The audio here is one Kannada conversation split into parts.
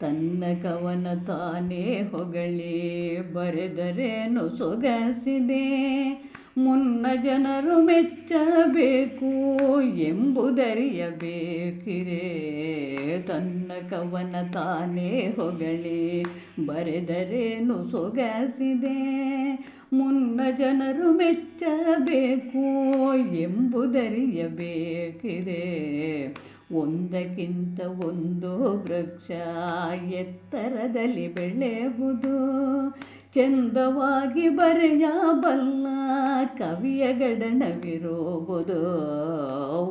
ತನ್ನ ಕವನ ತಾನೇ ಹೊಗಳಿ ಬರೆದರೇನು ಸೊಗಸಿದೆ? ಮುನ್ನ ಜನರು ಮೆಚ್ಚಬೇಕು ಎಂಬುದರಿಯಬೇಕಿದೆ ತನ್ನ ಕವನ ತಾನೇ ಹೊಗಳಿ ಬರೆದರೇನು ಸೊಗಸಿದೆ? ಮುನ್ನ ಜನರು ಮೆಚ್ಚಬೇಕು ಎಂಬುದರಿಯಬೇಕಿದೆ ಒಂದಕ್ಕಿಂತ ಒಂದು ವೃಕ್ಷ ಎತ್ತರದಲ್ಲಿ ಬೆಳೆಯುವುದು ಚಂದವಾಗಿ ಬರೆಯಬಲ್ಲ ಕವಿಯ ಗಡನವಿರೋಬೋದು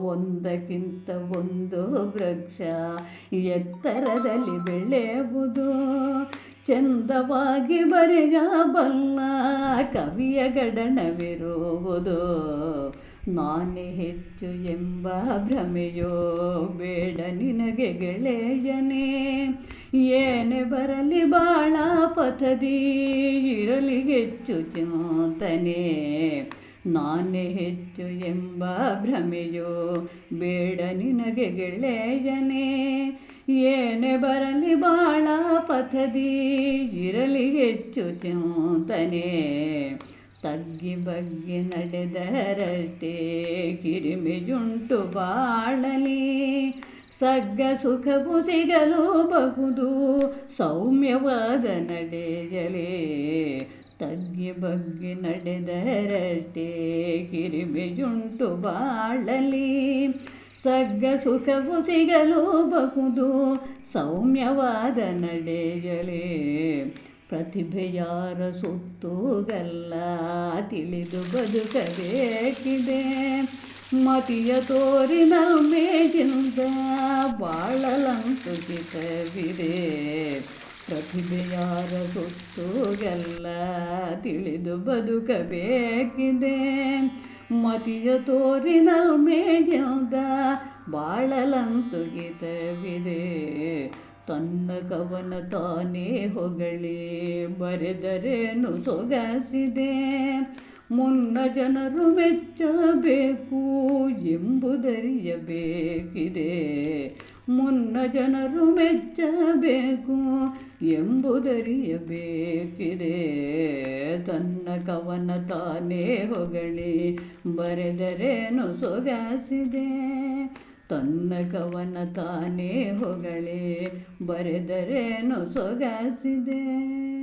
ಒಂದಕ್ಕಿಂತ ಒಂದು ವೃಕ್ಷ ಎತ್ತರದಲ್ಲಿ ಬೆಳೆಯುವುದು ಚಂದವಾಗಿ ಬರೆಯಬಲ್ಲ ಕವಿಯ ಗಡನವಿರುವುದು ನಾನೇ ಹೆಚ್ಚು ಎಂಬ ಭ್ರಮೆಯೋ ಬೇಡ ನಿನಗೆ ಗೆಳೆಯನೇ. ಏನೇ ಬರಲಿ ಬಾಳ ಪಥದಿ, ಇರಲಿ ಹೆಚ್ಚು ಚಿಂತನೆ. ನಾನೇ ಹೆಚ್ಚು ಎಂಬ ಭ್ರಮೆಯೋ ಬೇಡ ನಿನಗೆ ಗೆಳೆಯನೇ. ಏನೇ ಬರಲಿ ಬಾಳ ಪಥದಿ, ಇರಲಿ ಹೆಚ್ಚು ಚಿಂತನೆ. ತಗ್ಗಿ ಬಗ್ಗಿ ನಡೆದರಷ್ಟೇ ಕಿರಿಮೆಯುಂಟು ಬಾಳಲಿ. ಸಗ್ಗ ಸುಖವು ಸಿಗಲು ಬಹುದು ಸೌಮ್ಯವಾದ ನಡೆಯಲೇ ತಗ್ಗಿ ಬಗ್ಗಿ ನಡೆದರಷ್ಟೇ ಕಿರಿಮೆಯುಂಟು ಬಾಳಲಿ. ಸಗ್ಗ ಸುಖವು ಸಿಗಲು ಬಹುದು ಸೌಮ್ಯವಾದ ನಡೆಯಲೇ ಪ್ರತಿಭೆಯಾರ ಸುತ್ತುಗಲ್ಲ ತಿಳಿದು ಬದುಕಬೇಕಿದೆ. ಮತಿಯ ತೋರಿನ ಮೇಜಿಂದ ಬಾಳಲಂತು ಹಿತವಿದೆ ಪ್ರತಿಭೆಯಾರ ಸುತ್ತುಗಲ್ಲ ತಿಳಿದು ಬದುಕಬೇಕಿದೆ. ಮತಿಯ ತೋರಿನ ಮೇಜಿಂದ ಬಾಳಲಂತು ಹಿತವಿದೆ ತನ್ನ ಕವನ ತಾನೇ ಹೊಗಳಿ, ಬರೆದರೇನು ಸೊಗಸಿದೆ? ಮುನ್ನ ಜನರು ಮೆಚ್ಚಬೇಕು ಎಂಬುದರಿಯಬೇಕಿದೆ. ಮುನ್ನ ಜನರು ಮೆಚ್ಚಬೇಕು ಎಂಬುದರಿಯಬೇಕಿದೆ. ತನ್ನ ಕವನ ತಾನೇ ಹೊಗಳಿ, ಬರೆದರೇನು ಸೊಗಸಿದೆ? ತನ್ನ ಕವನ ತಾನೇ ಹೊಗಳೇ ಬರೆದರೇನು ಸೊಗಸಿದೆ?